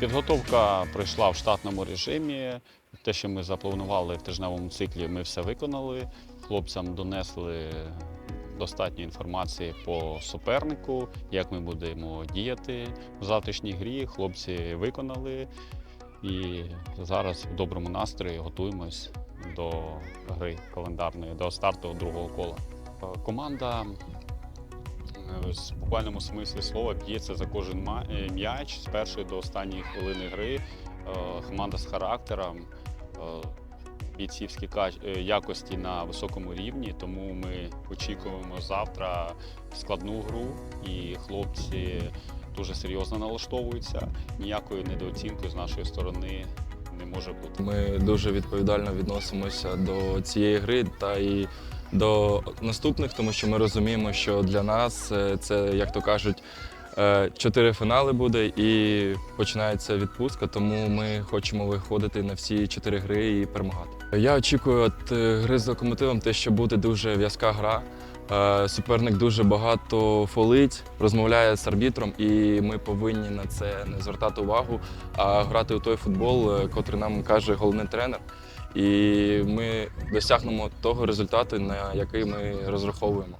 Підготовка пройшла в штатному режимі. Те, що ми запланували в тижневому циклі, ми все виконали. Хлопцям донесли достатньо інформації по супернику, як ми будемо діяти в завтрашній грі. Хлопці виконали і зараз в доброму настрої готуємось до гри календарної, до старту другого кола. Команда в буквальному смислі слова б'ється за кожен е, м'яч з першої до останньої хвилини гри. Е, Команда з характером, е, бійцівські е, якості на високому рівні, тому ми очікуємо завтра складну гру, і хлопці дуже серйозно налаштовуються. Ніякої недооцінки з нашої сторони не може бути. Ми дуже відповідально відносимося до цієї гри та і до наступних, тому що ми розуміємо, що для нас е, це, як то кажуть, е, чотири фінали буде і починається відпустка, тому ми хочемо виходити на всі чотири гри і перемагати. Я очікую від е, гри з локомотивом те, що буде дуже в'язка гра. Суперник дуже багато фолить, розмовляє з арбітром, і ми повинні на це не звертати увагу, а грати у той футбол, котрий нам каже головний тренер. І ми досягнемо того результату, на який ми розраховуємо.